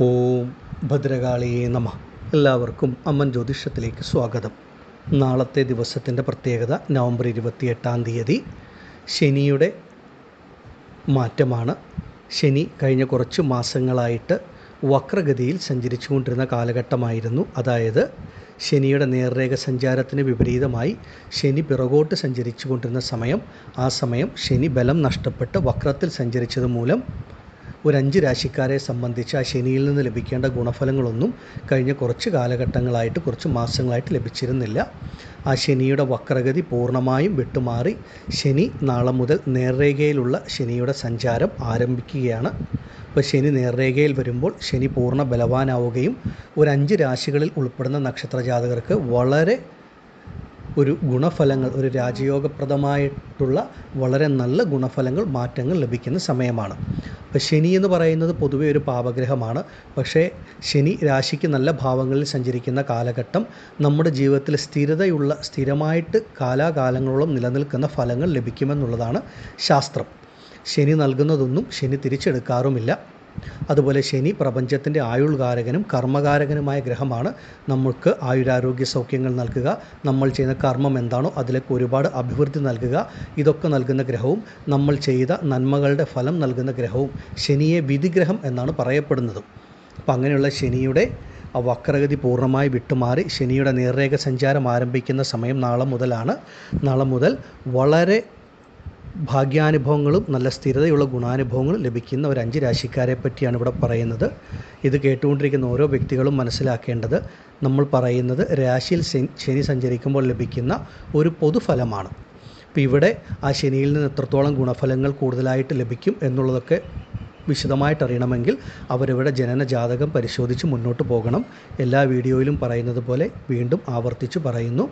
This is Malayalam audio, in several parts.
ഓം ഭദ്രകാളിയെ നമ. എല്ലാവർക്കും അമ്മൻ ജ്യോതിഷത്തിലേക്ക് സ്വാഗതം. നാളത്തെ ദിവസത്തിന്റെ പ്രത്യേകത നവംബർ ഇരുപത്തിയെട്ടാം തീയതി ശനിയുടെ മാറ്റമാണ്. ശനി കഴിഞ്ഞ കുറച്ച് മാസങ്ങളായിട്ട് വക്രഗതിയിൽ സഞ്ചരിച്ചു കൊണ്ടിരുന്ന കാലഘട്ടമായിരുന്നു. അതായത് ശനിയുടെ നേർരേഖ സഞ്ചാരത്തിന് വിപരീതമായി ശനി പിറകോട്ട് സഞ്ചരിച്ചു കൊണ്ടിരുന്ന സമയം ആ സമയം ശനി ബലം നഷ്ടപ്പെട്ട് വക്രത്തിൽ സഞ്ചരിച്ചത് മൂലം ഒരു അഞ്ച് രാശിക്കാരെ സംബന്ധിച്ച് ആ ശനിയിൽ നിന്ന് ലഭിക്കേണ്ട ഗുണഫലങ്ങളൊന്നും കഴിഞ്ഞ കുറച്ച് കാലഘട്ടങ്ങളായിട്ട് കുറച്ച് മാസങ്ങളായിട്ട് ലഭിച്ചിരുന്നില്ല. ആ ശനിയുടെ വക്രഗതി പൂർണമായും വിട്ടുമാറി. ശനി നാളെ മുതൽ നേർരേഖയിലുള്ള ശനിയുടെ സഞ്ചാരം ആരംഭിക്കുകയാണ്. ഇപ്പോൾ ശനി നേർരേഖയിൽ വരുമ്പോൾ ശനി പൂർണ ബലവാനാവുകയും ഒരു അഞ്ച് രാശികളിൽ ഉൾപ്പെടുന്ന നക്ഷത്ര ജാതകർക്ക് വളരെ ഒരു ഗുണഫലങ്ങൾ ഒരു രാജയോഗപ്രദമായിട്ടുള്ള വളരെ നല്ല ഗുണഫലങ്ങൾ മാറ്റങ്ങൾ ലഭിക്കുന്ന സമയമാണ്. അപ്പോൾ ശനി എന്ന് പറയുന്നത് പൊതുവെ ഒരു പാപഗ്രഹമാണ്. പക്ഷേ ശനി രാശിക്ക് നല്ല ഭാവങ്ങളിൽ സഞ്ചരിക്കുന്ന കാലഘട്ടം നമ്മുടെ ജീവിതത്തിൽ സ്ഥിരതയുള്ള സ്ഥിരമായിട്ട് കാലാകാലങ്ങളോളം നിലനിൽക്കുന്ന ഫലങ്ങൾ ലഭിക്കുമെന്നുള്ളതാണ് ശാസ്ത്രം. ശനി നൽകുന്നതൊന്നും ശനി തിരിച്ചെടുക്കാറുമില്ല. അതുപോലെ ശനി പ്രപഞ്ചത്തിന്റെ ആയുൾകാരകനും കർമ്മകാരകനുമായ ഗ്രഹമാണ്. നമുക്ക് ആയുരാരോഗ്യ സൗഖ്യങ്ങൾ നൽകുക. നമ്മൾ ചെയ്യുന്ന കർമ്മം എന്താണോ അതിലേക്ക് ഒരുപാട് അഭിവൃദ്ധി നൽകുക. ഇതൊക്കെ നൽകുന്ന ഗ്രഹവും നമ്മൾ ചെയ്ത നന്മകളുടെ ഫലം നൽകുന്ന ഗ്രഹവും ശനിയെ വിധിഗ്രഹം എന്നാണ് പറയപ്പെടുന്നത്. അപ്പം അങ്ങനെയുള്ള ശനിയുടെ ആ വക്രഗതി പൂർണമായി വിട്ടുമാറി ശനിയുടെ നേർരേഖ സഞ്ചാരം ആരംഭിക്കുന്ന സമയം നാളെ മുതലാണ്. നാളെ മുതൽ വളരെ ഭാഗ്യാനുഭവങ്ങളും നല്ല സ്ഥിരതയുള്ള ഗുണാനുഭവങ്ങളും ലഭിക്കുന്ന ഒരു അഞ്ച് രാശിക്കാരെ പറ്റിയാണ് ഇവിടെ പറയുന്നത്. ഇത് കേട്ടുകൊണ്ടിരിക്കുന്ന ഓരോ വ്യക്തികളും മനസ്സിലാക്കേണ്ടത് നമ്മൾ പറയുന്നത് രാശിയിൽ ശനി സഞ്ചരിക്കുമ്പോൾ ലഭിക്കുന്ന ഒരു പൊതുഫലമാണ്. അപ്പോൾ ഇവിടെ ആ ശനിയിൽ നിന്ന് എത്രത്തോളം ഗുണഫലങ്ങൾ കൂടുതലായിട്ട് ലഭിക്കും എന്നുള്ളതൊക്കെ വിശദമായിട്ട് അറിയണമെങ്കിൽ അവരവരുടെ ജനന ജാതകം പരിശോധിച്ച് മുന്നോട്ട് പോകണം. എല്ലാ വീഡിയോയിലും പറയുന്നത് പോലെ വീണ്ടും ആവർത്തിച്ച് പറയുന്നു.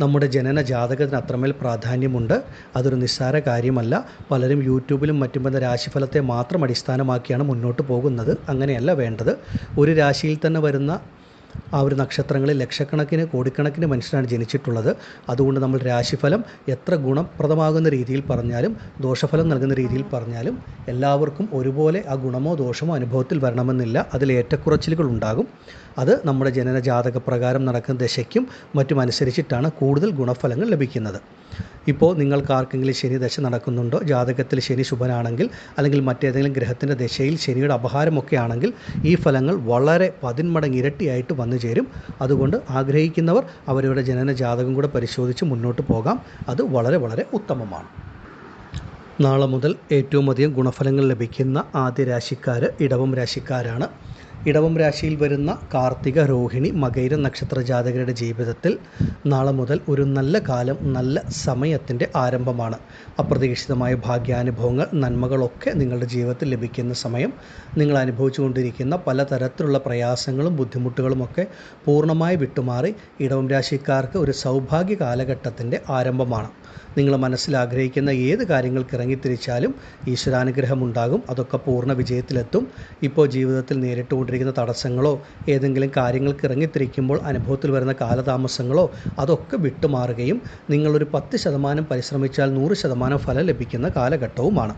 നമ്മുടെ ജനന ജാതകത്തിന് അത്രമേൽ പ്രാധാന്യമുണ്ട്. അതൊരു നിസ്സാര കാര്യമല്ല. പലരും യൂട്യൂബിലും മറ്റും വന്ന രാശിഫലത്തെ മാത്രം അടിസ്ഥാനമാക്കിയാണ് മുന്നോട്ട് പോകുന്നത്. അങ്ങനെയല്ല വേണ്ടത്. ഒരു രാശിയിൽ തന്നെ വരുന്ന ആ ഒരു നക്ഷത്രങ്ങളിൽ ലക്ഷക്കണക്കിന് കോടിക്കണക്കിന് മനുഷ്യരാണ് ജനിച്ചിട്ടുള്ളത്. അതുകൊണ്ട് നമ്മൾ രാശിഫലം എത്ര ഗുണപ്രദമാകുന്ന രീതിയിൽ പറഞ്ഞാലും ദോഷഫലം നൽകുന്ന രീതിയിൽ പറഞ്ഞാലും എല്ലാവർക്കും ഒരുപോലെ ആ ഗുണമോ ദോഷമോ അനുഭവത്തിൽ വരണമെന്നില്ല. അതിൽ ഏറ്റക്കുറച്ചിലുകൾ ഉണ്ടാകും. അത് നമ്മുടെ ജനന ജാതക പ്രകാരം നടക്കുന്ന ദശയ്ക്കും മറ്റും അനുസരിച്ചിട്ടാണ് കൂടുതൽ ഗുണഫലങ്ങൾ ലഭിക്കുന്നത്. ഇപ്പോൾ നിങ്ങൾക്ക് ആർക്കെങ്കിലും ശനി ദശ നടക്കുന്നുണ്ടോ? ജാതകത്തിൽ ശനി ശുഭനാണെങ്കിൽ അല്ലെങ്കിൽ മറ്റേതെങ്കിലും ഗ്രഹത്തിന്റെ ദശയിൽ ശനിയുടെ അപഹാരമൊക്കെ ആണെങ്കിൽ ഈ ഫലങ്ങൾ വളരെ പതിന്മടങ്ങ് ഇരട്ടിയായിട്ട് വന്നു ചേരും. അതുകൊണ്ട് ആഗ്രഹിക്കുന്നവർ അവരവരുടെ ജനന ജാതകം കൂടെ പരിശോധിച്ച് മുന്നോട്ട് പോകാം. അത് വളരെ വളരെ ഉത്തമമാണ്. നാളെ മുതൽ ഏറ്റവും അധികം ഗുണഫലങ്ങൾ ലഭിക്കുന്ന ആദ്യ രാശിക്കാർ ഇടവം രാശിക്കാരാണ്. ഇടവം രാശിയിൽ വരുന്ന കാർത്തിക രോഹിണി മകൈര നക്ഷത്ര ജാതകരുടെ ജീവിതത്തിൽ നാളെ മുതൽ ഒരു നല്ല കാലം നല്ല സമയത്തിന്റെ ആരംഭമാണ്. അപ്രതീക്ഷിതമായ ഭാഗ്യാനുഭവങ്ങൾ നന്മകളൊക്കെ നിങ്ങളുടെ ജീവിതത്തിൽ ലഭിക്കുന്ന സമയം. നിങ്ങൾ അനുഭവിച്ചുകൊണ്ടിരിക്കുന്ന പലതരത്തിലുള്ള പ്രയാസങ്ങളും ബുദ്ധിമുട്ടുകളുമൊക്കെ പൂർണമായി വിട്ടുമാറി ഇടവം രാശിക്കാർക്ക് ഒരു സൗഭാഗ്യ കാലഘട്ടത്തിന്റെ ആരംഭമാണ്. നിങ്ങൾ മനസ്സിൽ ആഗ്രഹിക്കുന്ന ഏത് കാര്യങ്ങൾക്ക് ഇറങ്ങിത്തിരിച്ചാലും ഈശ്വരാനുഗ്രഹം ഉണ്ടാകും അതൊക്കെ പൂർണ വിജയത്തിലെത്തും. ഇപ്പോൾ ജീവിതത്തിൽ നേരിട്ടുകൊണ്ടിരിക്കുന്ന തടസ്സങ്ങളോ ഏതെങ്കിലും കാര്യങ്ങൾക്ക് ഇറങ്ങിത്തിരിക്കുമ്പോൾ അനുഭവത്തിൽ വരുന്ന കാലതാമസങ്ങളോ അതൊക്കെ വിട്ടുമാറുകയും നിങ്ങളൊരു പത്ത് ശതമാനം പരിശ്രമിച്ചാൽ നൂറ് ശതമാനം ഫലം ലഭിക്കുന്ന കാലഘട്ടവുമാണ്.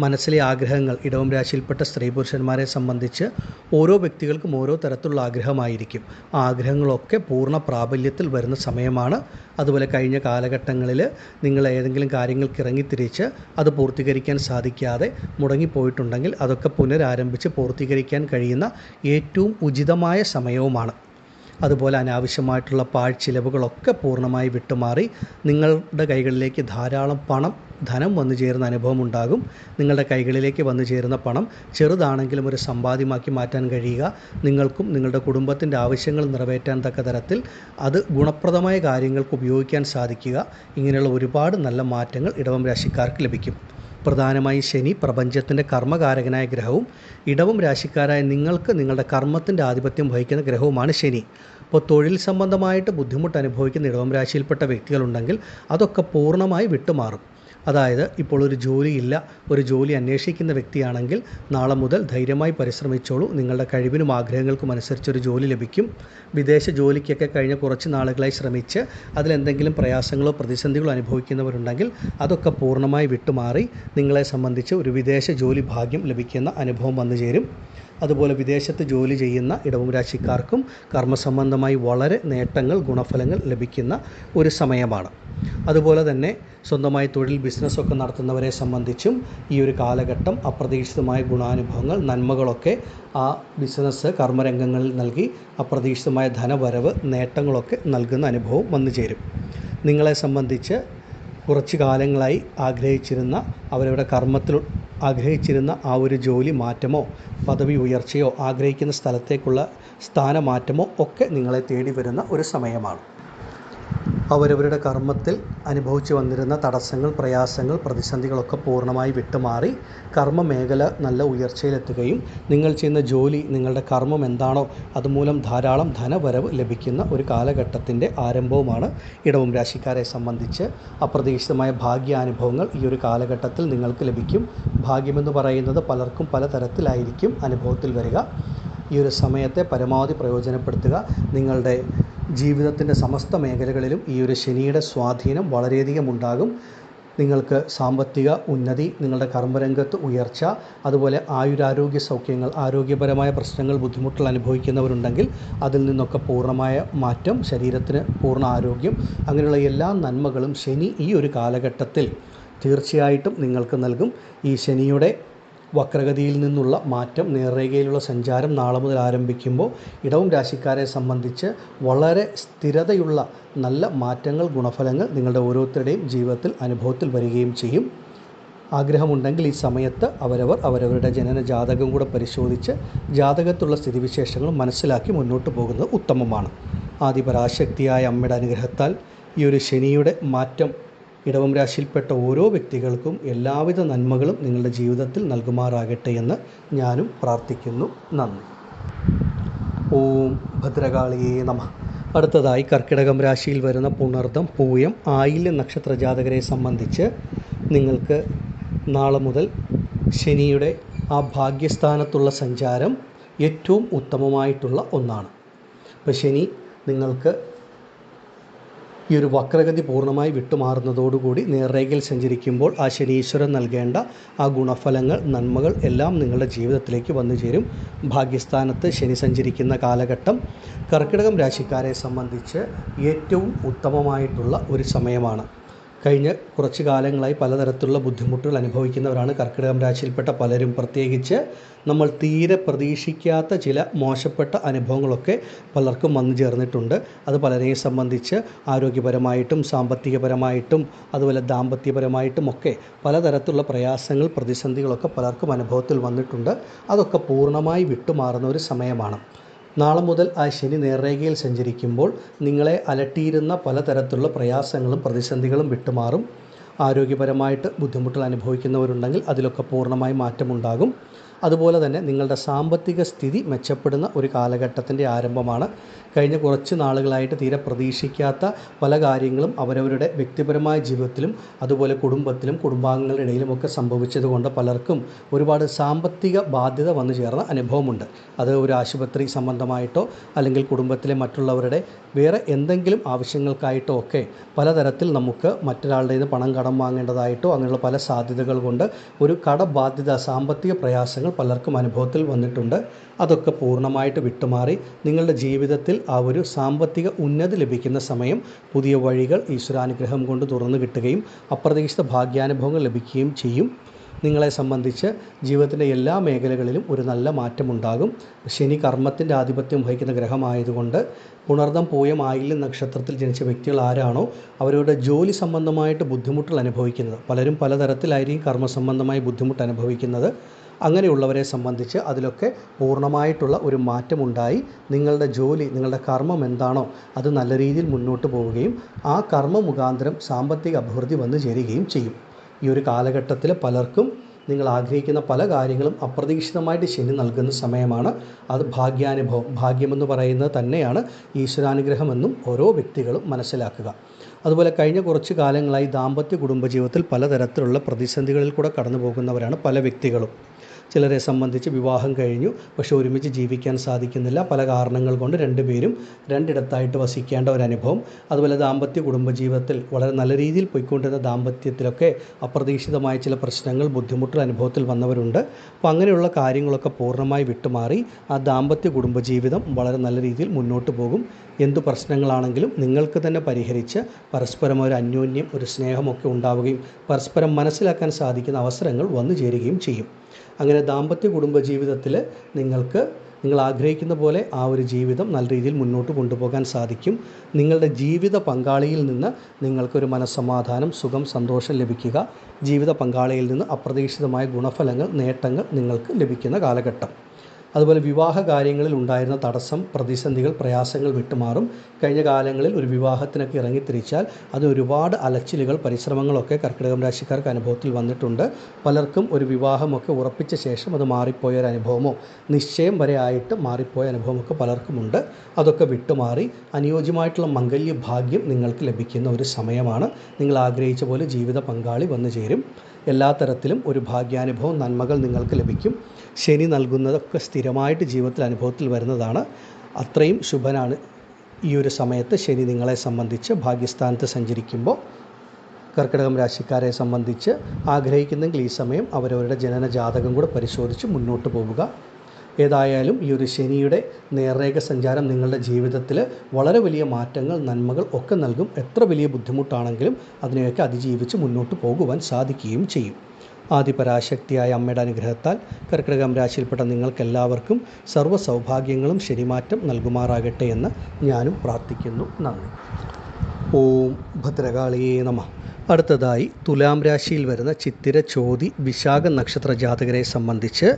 മനസ്സിലെ ആഗ്രഹങ്ങൾ ഇടവം രാശിയിൽപ്പെട്ട സ്ത്രീ പുരുഷന്മാരെ സംബന്ധിച്ച് ഓരോ വ്യക്തികൾക്കും ഓരോ തരത്തിലുള്ള ആഗ്രഹമായിരിക്കും. ആഗ്രഹങ്ങളൊക്കെ പൂർണ പ്രാബല്യത്തിൽ വരുന്ന സമയമാണ്. അതുപോലെ കഴിഞ്ഞ കാലഘട്ടങ്ങളിൽ നിങ്ങൾ ഏതെങ്കിലും കാര്യങ്ങൾക്ക് ഇറങ്ങിത്തിരിച്ച് അത് പൂർത്തീകരിക്കാൻ സാധിക്കാതെ മുടങ്ങിപ്പോയിട്ടുണ്ടെങ്കിൽ അതൊക്കെ പുനരാരംഭിച്ച് പൂർത്തീകരിക്കാൻ കഴിയുന്ന ഏറ്റവും ഉചിതമായ സമയവുമാണ്. അതുപോലെ അനാവശ്യമായിട്ടുള്ള പാഴ്ചിലവുകളൊക്കെ പൂർണമായി വിട്ടുമാറി നിങ്ങളുടെ കൈകളിലേക്ക് ധാരാളം പണം ധനം വന്നു ചേരുന്ന അനുഭവം ഉണ്ടാകും. നിങ്ങളുടെ കൈകളിലേക്ക് വന്നു ചേരുന്ന പണം ചെറുതാണെങ്കിലും ഒരു സമ്പാദ്യമാക്കി മാറ്റാൻ കഴിയുക. നിങ്ങൾക്കും നിങ്ങളുടെ കുടുംബത്തിന്റെ ആവശ്യങ്ങൾ നിറവേറ്റാൻ തക്ക തരത്തിൽ അത് ഗുണപ്രദമായ കാര്യങ്ങൾക്ക് ഉപയോഗിക്കാൻ സാധിക്കുക. ഇങ്ങനെയുള്ള ഒരുപാട് നല്ല മാറ്റങ്ങൾ ഇടവം രാശിക്കാർക്ക് ലഭിക്കും. പ്രധാനമായും ശനി പ്രപഞ്ചത്തിന്റെ കർമ്മകാരകനായ ഗ്രഹവും ഇടവും രാശിക്കാരായ നിങ്ങൾക്ക് നിങ്ങളുടെ കർമ്മത്തിന്റെ ആധിപത്യം വഹിക്കുന്ന ഗ്രഹവുമാണ് ശനി. അപ്പോൾ തൊഴിൽ സംബന്ധമായിട്ട് ബുദ്ധിമുട്ട് അനുഭവിക്കുന്ന ഇടവം രാശിയിൽപ്പെട്ട വ്യക്തികളുണ്ടെങ്കിൽ അതൊക്കെ പൂർണമായി വിട്ടുമാറും. അതായത് ഇപ്പോൾ ഒരു ജോലിയില്ല ഒരു ജോലി അന്വേഷിക്കുന്ന വ്യക്തിയാണെങ്കിൽ നാളെ മുതൽ ധൈര്യമായി പരിശ്രമിച്ചോളൂ. നിങ്ങളുടെ കഴിവിനും ആഗ്രഹങ്ങൾക്കും അനുസരിച്ച് ഒരു ജോലി ലഭിക്കും. വിദേശ ജോലിക്കൊക്കെ കഴിഞ്ഞ കുറച്ച് നാളുകളായി ശ്രമിച്ച് അതിലെന്തെങ്കിലും പ്രയാസങ്ങളോ പ്രതിസന്ധികളോ അനുഭവിക്കുന്നവരുണ്ടെങ്കിൽ അതൊക്കെ പൂർണമായി വിട്ടുമാറി നിങ്ങളെ സംബന്ധിച്ച് ഒരു വിദേശ ജോലി ഭാഗ്യം ലഭിക്കുന്ന അനുഭവം വന്നു ചേരും. അതുപോലെ വിദേശത്ത് ജോലി ചെയ്യുന്ന ഇടവം രാശിക്കാർക്കും കർമ്മസംബന്ധമായി വളരെ നേട്ടങ്ങൾ ഗുണഫലങ്ങൾ ലഭിക്കുന്ന ഒരു സമയമാണ്. അതുപോലെ തന്നെ സ്വന്തമായി തൊഴിൽ ബിസിനസ്സൊക്കെ നടത്തുന്നവരെ സംബന്ധിച്ചും ഈ ഒരു കാലഘട്ടം അപ്രതീക്ഷിതമായ ഗുണാനുഭവങ്ങൾ നന്മകളൊക്കെ ആ ബിസിനസ് കർമ്മരംഗങ്ങളിൽ നൽകി അപ്രതീക്ഷിതമായ ധനവരവ് നേട്ടങ്ങളൊക്കെ നൽകുന്ന അനുഭവം വന്നു ചേരും നിങ്ങളെ സംബന്ധിച്ച് കുറച്ച് കാലങ്ങളായി ആഗ്രഹിച്ചിരുന്ന അവരുടെ കർമ്മത്തിൽ ആഗ്രഹിച്ചിരുന്ന ആ ഒരു ജോലി മാറ്റമോ പദവി ഉയർച്ചയോ ആഗ്രഹിക്കുന്ന സ്ഥലത്തേക്കുള്ള സ്ഥാനമാറ്റമോ ഒക്കെ നിങ്ങളെ തേടി വരുന്ന ഒരു സമയമാണ്. അവരവരുടെ കർമ്മത്തിൽ അനുഭവിച്ചു വന്നിരുന്ന തടസ്സങ്ങൾ പ്രയാസങ്ങൾ പ്രതിസന്ധികളൊക്കെ പൂർണമായി വിട്ടുമാറി കർമ്മ മേഖല നല്ല ഉയർച്ചയിലെത്തുകയും നിങ്ങൾ ചെയ്യുന്ന ജോലി നിങ്ങളുടെ കർമ്മം എന്താണോ അതുമൂലം ധാരാളം ധനവരവ് ലഭിക്കുന്ന ഒരു കാലഘട്ടത്തിന്റെ ആരംഭവുമാണ് ഇടവം രാശിക്കാരെ സംബന്ധിച്ച്. അപ്രതീക്ഷിതമായ ഭാഗ്യാനുഭവങ്ങൾ ഈ ഒരു കാലഘട്ടത്തിൽ നിങ്ങൾക്ക് ലഭിക്കും. ഭാഗ്യമെന്ന് പറയുന്നത് പലർക്കും പല തരത്തിലായിരിക്കും അനുഭവത്തിൽ വരിക. ഈ ഒരു സമയത്തെ പരമാവധി പ്രയോജനപ്പെടുത്തുക. നിങ്ങളുടെ ജീവിതത്തിന്റെ സമസ്ത മേഖലകളിലും ഈ ഒരു ശനിയുടെ സ്വാധീനം വളരെയധികം ഉണ്ടാകും. നിങ്ങൾക്ക് സാമ്പത്തിക ഉന്നതി നിങ്ങളുടെ കർമ്മരംഗത്ത് ഉയർച്ച അതുപോലെ ആയുരാരോഗ്യ സൗഖ്യങ്ങൾ ആരോഗ്യപരമായ പ്രശ്നങ്ങൾ ബുദ്ധിമുട്ടുകൾ അനുഭവിക്കുന്നവരുണ്ടെങ്കിൽ അതിൽ നിന്നൊക്കെ പൂർണമായ മാറ്റം ശരീരത്തിന് പൂർണ ആരോഗ്യം അങ്ങനെയുള്ള എല്ലാ നന്മകളും ശനി ഈ ഒരു കാലഘട്ടത്തിൽ തീർച്ചയായിട്ടും നിങ്ങൾക്ക് നൽകും. ഈ ശനിയുടെ വക്രഗതിയിൽ നിന്നുള്ള മാറ്റം നേർരേഖയിലുള്ള സഞ്ചാരം നാളെ മുതൽ ആരംഭിക്കുമ്പോൾ ഇടവും രാശിക്കാരെ സംബന്ധിച്ച് വളരെ സ്ഥിരതയുള്ള നല്ല മാറ്റങ്ങൾ ഗുണഫലങ്ങൾ നിങ്ങളുടെ ഓരോരുത്തരുടെയും ജീവിതത്തിൽ അനുഭവത്തിൽ വരികയും ചെയ്യും. ആഗ്രഹമുണ്ടെങ്കിൽ ഈ സമയത്ത് അവരവർ അവരവരുടെ ജനന ജാതകം കൂടെ പരിശോധിച്ച് ജാതകത്തുള്ള സ്ഥിതിവിശേഷങ്ങൾ മനസ്സിലാക്കി മുന്നോട്ട് പോകുന്നത് ഉത്തമമാണ്. ആദിപരാശക്തിയായ അമ്മയുടെ അനുഗ്രഹത്താൽ ഈ ഒരു ശനിയുടെ മാറ്റം ഇടവം രാശിയിൽപ്പെട്ട ഓരോ വ്യക്തികൾക്കും എല്ലാവിധ നന്മകളും നിങ്ങളുടെ ജീവിതത്തിൽ നൽകുമാറാകട്ടെ എന്ന് ഞാനും പ്രാർത്ഥിക്കുന്നു. നന്ദി. ഓം ഭദ്രകാളിയേ നമ. അടുത്തതായി കർക്കിടകം രാശിയിൽ വരുന്ന പുണർദം പൂയം ആയില്യം നക്ഷത്ര ജാതകരെ സംബന്ധിച്ച് നിങ്ങൾക്ക് നാളെ മുതൽ ശനിയുടെ ആ ഭാഗ്യസ്ഥാനത്തുള്ള സഞ്ചാരം ഏറ്റവും ഉത്തമമായിട്ടുള്ള ഒന്നാണ്. അപ്പോൾ ശനി നിങ്ങൾക്ക് ഈ ഒരു വക്രഗതി പൂർണമായി വിട്ടുമാറുന്നതോടുകൂടി നേർരേഖയിൽ സഞ്ചരിക്കുമ്പോൾ ആ ശനീശ്വരൻ നൽകേണ്ട ആ ഗുണഫലങ്ങൾ നന്മകൾ എല്ലാം നിങ്ങളുടെ ജീവിതത്തിലേക്ക് വന്നു ചേരും. ഭാഗ്യസ്ഥാനത്ത് ശനി സഞ്ചരിക്കുന്ന കാലഘട്ടം കർക്കിടകം രാശിക്കാരെ സംബന്ധിച്ച് ഏറ്റവും ഉത്തമമായിട്ടുള്ള ഒരു സമയമാണ്. കഴിഞ്ഞ കുറച്ച് കാലങ്ങളായി പലതരത്തിലുള്ള ബുദ്ധിമുട്ടുകൾ അനുഭവിക്കുന്നവരാണ് കർക്കിടകം രാശിയിൽപ്പെട്ട പലരും. പ്രത്യേകിച്ച് നമ്മൾ തീരെ പ്രതീക്ഷിക്കാത്ത ചില മോശപ്പെട്ട അനുഭവങ്ങളൊക്കെ പലർക്കും വന്നു ചേർന്നിട്ടുണ്ട്. അത് പലരെയും സംബന്ധിച്ച് ആരോഗ്യപരമായിട്ടും സാമ്പത്തികപരമായിട്ടും അതുപോലെ ദാമ്പത്യപരമായിട്ടും ഒക്കെ പലതരത്തിലുള്ള പ്രയാസങ്ങൾ പ്രതിസന്ധികളൊക്കെ പലർക്കും അനുഭവത്തിൽ വന്നിട്ടുണ്ട്. അതൊക്കെ പൂർണമായി വിട്ടുമാറുന്ന ഒരു സമയമാണ്. നാളെ മുതൽ ആ ശനി നേർരേഖയിൽ സഞ്ചരിക്കുമ്പോൾ നിങ്ങളെ അലട്ടിയിരുന്ന പലതരത്തിലുള്ള പ്രയാസങ്ങളും പ്രതിസന്ധികളും വിട്ടുമാറും. ആരോഗ്യപരമായിട്ട് ബുദ്ധിമുട്ടുകൾ അനുഭവിക്കുന്നവരുണ്ടെങ്കിൽ അതിലൊക്കെ പൂർണമായി മാറ്റമുണ്ടാകും. അതുപോലെ തന്നെ നിങ്ങളുടെ സാമ്പത്തിക സ്ഥിതി മെച്ചപ്പെടുന്ന ഒരു കാലഘട്ടത്തിന്റെ ആരംഭമാണ്. കഴിഞ്ഞ കുറച്ച് നാളുകളായിട്ട് തീരെ പ്രതീക്ഷിക്കാത്ത പല കാര്യങ്ങളും അവരവരുടെ വ്യക്തിപരമായ ജീവിതത്തിലും അതുപോലെ കുടുംബത്തിലും കുടുംബാംഗങ്ങളുടെ ഇടയിലുമൊക്കെ സംഭവിച്ചതുകൊണ്ട് പലർക്കും ഒരുപാട് സാമ്പത്തിക ബാധ്യത വന്നു ചേർന്ന അനുഭവമുണ്ട്. അത് ഒരു ആശുപത്രി സംബന്ധമായിട്ടോ അല്ലെങ്കിൽ കുടുംബത്തിലെ മറ്റുള്ളവരുടെ വേറെ എന്തെങ്കിലും ആവശ്യങ്ങൾക്കായിട്ടോ ഒക്കെ പലതരത്തിൽ നമുക്ക് മറ്റൊരാളുടെ നിന്ന് പണം കടം വാങ്ങേണ്ടതായിട്ടോ അങ്ങനെയുള്ള പല സാധ്യതകൾ കൊണ്ട് ഒരു കടബാധ്യത സാമ്പത്തിക പ്രയാസങ്ങൾ പലർക്കും അനുഭവത്തിൽ വന്നിട്ടുണ്ട്. അതൊക്കെ പൂർണമായിട്ട് വിട്ടുമാറി നിങ്ങളുടെ ജീവിതത്തിൽ ആ ഒരു സാമ്പത്തിക ഉന്നതി ലഭിക്കുന്ന സമയം പുതിയ വഴികൾ ഈശ്വരാനുഗ്രഹം കൊണ്ട് തുറന്നു കിട്ടുകയും അപ്രതീക്ഷിത ഭാഗ്യാനുഭവങ്ങൾ ലഭിക്കുകയും ചെയ്യും. നിങ്ങളെ സംബന്ധിച്ച് ജീവിതത്തിന്റെ എല്ലാ മേഖലകളിലും ഒരു നല്ല മാറ്റമുണ്ടാകും. ശനി കർമ്മത്തിന്റെ ആധിപത്യം വഹിക്കുന്ന ഗ്രഹമായതുകൊണ്ട് പുണർദം പൂയം ആയില്യം നക്ഷത്രത്തിൽ ജനിച്ച വ്യക്തികൾ ആരാണോ അവരുടെ ജോലി സംബന്ധമായിട്ട് ബുദ്ധിമുട്ടുകൾ അനുഭവിക്കുന്നത്. പലരും പലതരത്തിലായിരിക്കും കർമ്മ സംബന്ധമായി ബുദ്ധിമുട്ട് അനുഭവിക്കുന്നത്. അങ്ങനെയുള്ളവരെ സംബന്ധിച്ച് അതിലൊക്കെ പൂർണമായിട്ടുള്ള ഒരു മാറ്റമുണ്ടായി. നിങ്ങളുടെ ജോലി നിങ്ങളുടെ കർമ്മം എന്താണോ അത് നല്ല രീതിയിൽ മുന്നോട്ട് പോവുകയും ആ കർമ്മ മുഖാന്തരം സാമ്പത്തിക അഭിവൃദ്ധി വന്നു ചേരുകയും ചെയ്യും. ഈ ഒരു കാലഘട്ടത്തിൽ പലർക്കും നിങ്ങൾ ആഗ്രഹിക്കുന്ന പല കാര്യങ്ങളും അപ്രതീക്ഷിതമായിട്ട് ശനി നൽകുന്ന സമയമാണ്. അത് ഭാഗ്യാനുഭവം ഭാഗ്യമെന്ന് പറയുന്നത് തന്നെയാണ് ഈശ്വരാനുഗ്രഹമെന്നും ഓരോ വ്യക്തികളും മനസ്സിലാക്കുക. അതുപോലെ കഴിഞ്ഞ കുറച്ച് കാലങ്ങളായി ദാമ്പത്യ കുടുംബജീവിതത്തിൽ പലതരത്തിലുള്ള പ്രതിസന്ധികളിൽ കൂടെ കടന്നു പോകുന്നവരാണ് പല വ്യക്തികളും. ചിലരെ സംബന്ധിച്ച് വിവാഹം കഴിഞ്ഞു. പക്ഷെ ഒരുമിച്ച് ജീവിക്കാൻ സാധിക്കുന്നില്ല. പല കാരണങ്ങൾ കൊണ്ട് രണ്ടുപേരും രണ്ടിടത്തായിട്ട് വസിക്കേണ്ട ഒരു അനുഭവം അതുപോലെ ദാമ്പത്യ കുടുംബജീവിതത്തിൽ വളരെ നല്ല രീതിയിൽ പോയിക്കൊണ്ടിരുന്ന ദാമ്പത്യത്തിലൊക്കെ അപ്രതീക്ഷിതമായ ചില പ്രശ്നങ്ങൾ ബുദ്ധിമുട്ടുകൾ അനുഭവത്തിൽ വന്നവരുണ്ട്. അപ്പോൾ അങ്ങനെയുള്ള കാര്യങ്ങളൊക്കെ പൂർണമായി വിട്ടുമാറി ആ ദാമ്പത്യ കുടുംബജീവിതം വളരെ നല്ല രീതിയിൽ മുന്നോട്ട് പോകും. എന്തു പ്രശ്നങ്ങളാണെങ്കിലും നിങ്ങൾക്ക് തന്നെ പരിഹരിച്ച് പരസ്പരം ഒരു അന്യോന്യം ഒരു സ്നേഹമൊക്കെ ഉണ്ടാവുകയും പരസ്പരം മനസ്സിലാക്കാൻ സാധിക്കുന്ന അവസരങ്ങൾ വന്നു ചേരുകയും ചെയ്യും. അങ്ങനെ ദാമ്പത്യ കുടുംബ ജീവിതത്തിൽ നിങ്ങൾക്ക് നിങ്ങൾ ആഗ്രഹിക്കുന്ന പോലെ ആ ഒരു ജീവിതം നല്ല രീതിയിൽ മുന്നോട്ട് കൊണ്ടുപോകാൻ സാധിക്കും. നിങ്ങളുടെ ജീവിത പങ്കാളിയിൽ നിന്ന് നിങ്ങൾക്കൊരു മനസ്സമാധാനം സുഖം സന്തോഷം ലഭിക്കുക. ജീവിത പങ്കാളിയിൽ നിന്ന് അപ്രതീക്ഷിതമായ ഗുണഫലങ്ങൾ നേട്ടങ്ങൾ നിങ്ങൾക്ക് ലഭിക്കുന്ന കാലഘട്ടം. അതുപോലെ വിവാഹ കാര്യങ്ങളിൽ ഉണ്ടായിരുന്ന തടസ്സം പ്രതിസന്ധികൾ പ്രയാസങ്ങൾ വിട്ടുമാറും. കഴിഞ്ഞ കാലങ്ങളിൽ ഒരു വിവാഹത്തിനൊക്കെ ഇറങ്ങിത്തിരിച്ചാൽ അത് ഒരുപാട് അലച്ചിലുകൾ പരിശ്രമങ്ങളൊക്കെ കർക്കിടകം രാശിക്കാർക്ക് അനുഭവത്തിൽ വന്നിട്ടുണ്ട്. പലർക്കും ഒരു വിവാഹമൊക്കെ ഉറപ്പിച്ച ശേഷം അത് മാറിപ്പോയ ഒരു അനുഭവമോ നിശ്ചയം വരെ ആയിട്ട് മാറിപ്പോയ അനുഭവമൊക്കെ പലർക്കുമുണ്ട്. അതൊക്കെ വിട്ടുമാറി അനുയോജ്യമായിട്ടുള്ള മംഗല്യ ഭാഗ്യം നിങ്ങൾക്ക് ലഭിക്കുന്ന ഒരു സമയമാണ്. നിങ്ങൾ ആഗ്രഹിച്ച പോലെ ജീവിത പങ്കാളി വന്നു ചേരും. എല്ലാ തരത്തിലും ഒരു ഭാഗ്യാനുഭവം നന്മകൾ നിങ്ങൾക്ക് ലഭിക്കും. ശനി നൽകുന്നതൊക്കെ സ്ഥിരമായിട്ട് ജീവിതത്തിൽ അനുഭവത്തിൽ വരുന്നതാണ്. അത്രയും ശുഭനാണ് ഈ ഒരു സമയത്ത് ശനി നിങ്ങളെ സംബന്ധിച്ച് ഭാഗ്യസ്ഥാനത്ത് സഞ്ചരിക്കുമ്പോൾ. കർക്കിടകം രാശിക്കാരെ സംബന്ധിച്ച് ആഗ്രഹിക്കുന്നെങ്കിൽ ഈ സമയം അവരവരുടെ ജനന ജാതകം കൂടെ പരിശോധിച്ച് മുന്നോട്ട് പോവുക. ഏതായാലും ഈ ഒരു ശനിയുടെ നേർരേഖ സഞ്ചാരം നിങ്ങളുടെ ജീവിതത്തിൽ വളരെ വലിയ മാറ്റങ്ങൾ നന്മകൾ ഒക്കെ നൽകും. എത്ര വലിയ ബുദ്ധിമുട്ടാണെങ്കിലും അതിനെയൊക്കെ അതിജീവിച്ച് മുന്നോട്ട് പോകുവാൻ സാധിക്കുകയും ചെയ്യും. ആദിപരാശക്തിയായ അമ്മയുടെ അനുഗ്രഹത്താൽ കർക്കിടകം രാശിയിൽപ്പെട്ട നിങ്ങൾക്കെല്ലാവർക്കും സർവ സൗഭാഗ്യങ്ങളും ശനിമാറ്റം നൽകുമാറാകട്ടെ എന്ന് ഞാനും പ്രാർത്ഥിക്കുന്നു. നന്ദി. ഓം ഭദ്രകാളിയേ നമ. അടുത്തതായി തുലാം രാശിയിൽ വരുന്ന ചിത്തിര ചോതി വിശാഖ നക്ഷത്ര ജാതകരെ സംബന്ധിച്ച്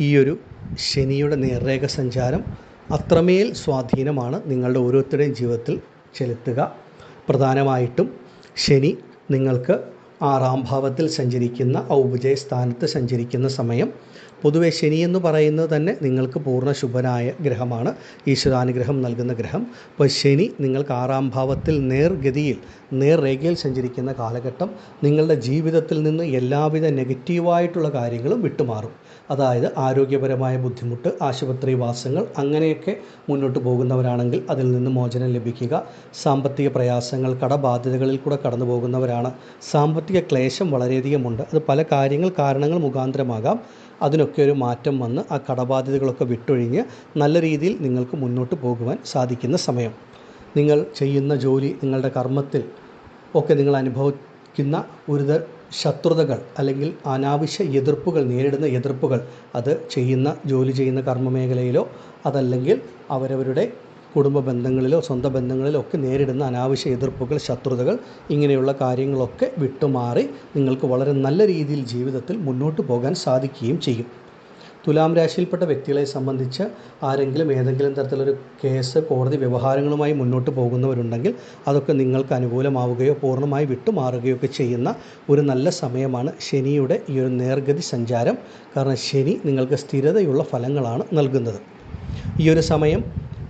ഈയൊരു ശനിയുടെ നേർരേഖ സഞ്ചാരം അത്രമേൽ സ്വാധീനമാണ് നിങ്ങളുടെ ഓരോരുത്തരുടെയും ജീവിതത്തിൽ ചെലുത്തുക. പ്രധാനമായിട്ടും ശനി നിങ്ങൾക്ക് ആറാം ഭാവത്തിൽ സഞ്ചരിക്കുന്ന ഔപജയ സ്ഥാനത്ത് സഞ്ചരിക്കുന്ന സമയം. പൊതുവെ ശനി എന്ന് പറയുന്നത് തന്നെ നിങ്ങൾക്ക് പൂർണ ശുഭനായ ഗ്രഹമാണ്. ഈശ്വരാനുഗ്രഹം നൽകുന്ന ഗ്രഹം. അപ്പോൾ ശനി നിങ്ങൾക്ക് ആറാം ഭാവത്തിൽ നേർഗതിയിൽ നേർരേഖയിൽ സഞ്ചരിക്കുന്ന കാലഘട്ടം നിങ്ങളുടെ ജീവിതത്തിൽ നിന്ന് എല്ലാവിധ നെഗറ്റീവായിട്ടുള്ള കാര്യങ്ങളും വിട്ടുമാറും. അതായത് ആരോഗ്യപരമായ ബുദ്ധിമുട്ട് ആശുപത്രി വാസങ്ങൾ അങ്ങനെയൊക്കെ മുന്നോട്ട് പോകുന്നവരാണെങ്കിൽ അതിൽ നിന്ന് മോചനം ലഭിക്കുക. സാമ്പത്തിക പ്രയാസങ്ങൾ കടബാധ്യതകളിൽ കൂടെ കടന്നു പോകുന്നവരാണ്. സാമ്പത്തിക ക്ലേശം വളരെയധികമുണ്ട് അത് പല കാര്യങ്ങൾ കാരണങ്ങൾ മുഖാന്തരമാകാം. അതിനൊക്കെ ഒരു മാറ്റം വന്ന് ആ കടബാധ്യതകളൊക്കെ വിട്ടൊഴിഞ്ഞ് നല്ല രീതിയിൽ നിങ്ങൾക്ക് മുന്നോട്ട് പോകുവാൻ സാധിക്കുന്ന സമയം. നിങ്ങൾ ചെയ്യുന്ന ജോലി നിങ്ങളുടെ കർമ്മത്തിൽ ഒക്കെ നിങ്ങൾ അനുഭവിക്കുന്ന ഒരു ശത്രുതകൾ അല്ലെങ്കിൽ അനാവശ്യ എതിർപ്പുകൾ നേരിടുന്ന എതിർപ്പുകൾ അത് ചെയ്യുന്ന ജോലി ചെയ്യുന്ന കർമ്മമേഖലയിലോ അതല്ലെങ്കിൽ അവരവരുടെ കുടുംബ ബന്ധങ്ങളിലോ സ്വന്തം ബന്ധങ്ങളിലോ ഒക്കെ നേരിടുന്ന അനാവശ്യ എതിർപ്പുകൾ ശത്രുതകൾ ഇങ്ങനെയുള്ള കാര്യങ്ങളൊക്കെ വിട്ടുമാറി നിങ്ങൾക്ക് വളരെ നല്ല രീതിയിൽ ജീവിതത്തിൽ മുന്നോട്ട് പോകാൻ സാധിക്കുകയും ചെയ്യും. തുലാം രാശിയിൽപ്പെട്ട വ്യക്തികളെ സംബന്ധിച്ച് ആരെങ്കിലും ഏതെങ്കിലും തരത്തിലൊരു കേസ് കോടതി വ്യവഹാരങ്ങളുമായി മുന്നോട്ട് പോകുന്നവരുണ്ടെങ്കിൽ അതൊക്കെ നിങ്ങൾക്ക് അനുകൂലമാവുകയോ പൂർണമായി വിട്ടുമാറുകയോ ഒക്കെ ചെയ്യുന്ന ഒരു നല്ല സമയമാണ് ശനിയുടെ ഈ ഒരു നേർഗതി സഞ്ചാരം. കാരണം ശനി നിങ്ങൾക്ക് സ്ഥിരതയുള്ള ഫലങ്ങളാണ് നൽകുന്നത്. ഈ ഒരു സമയം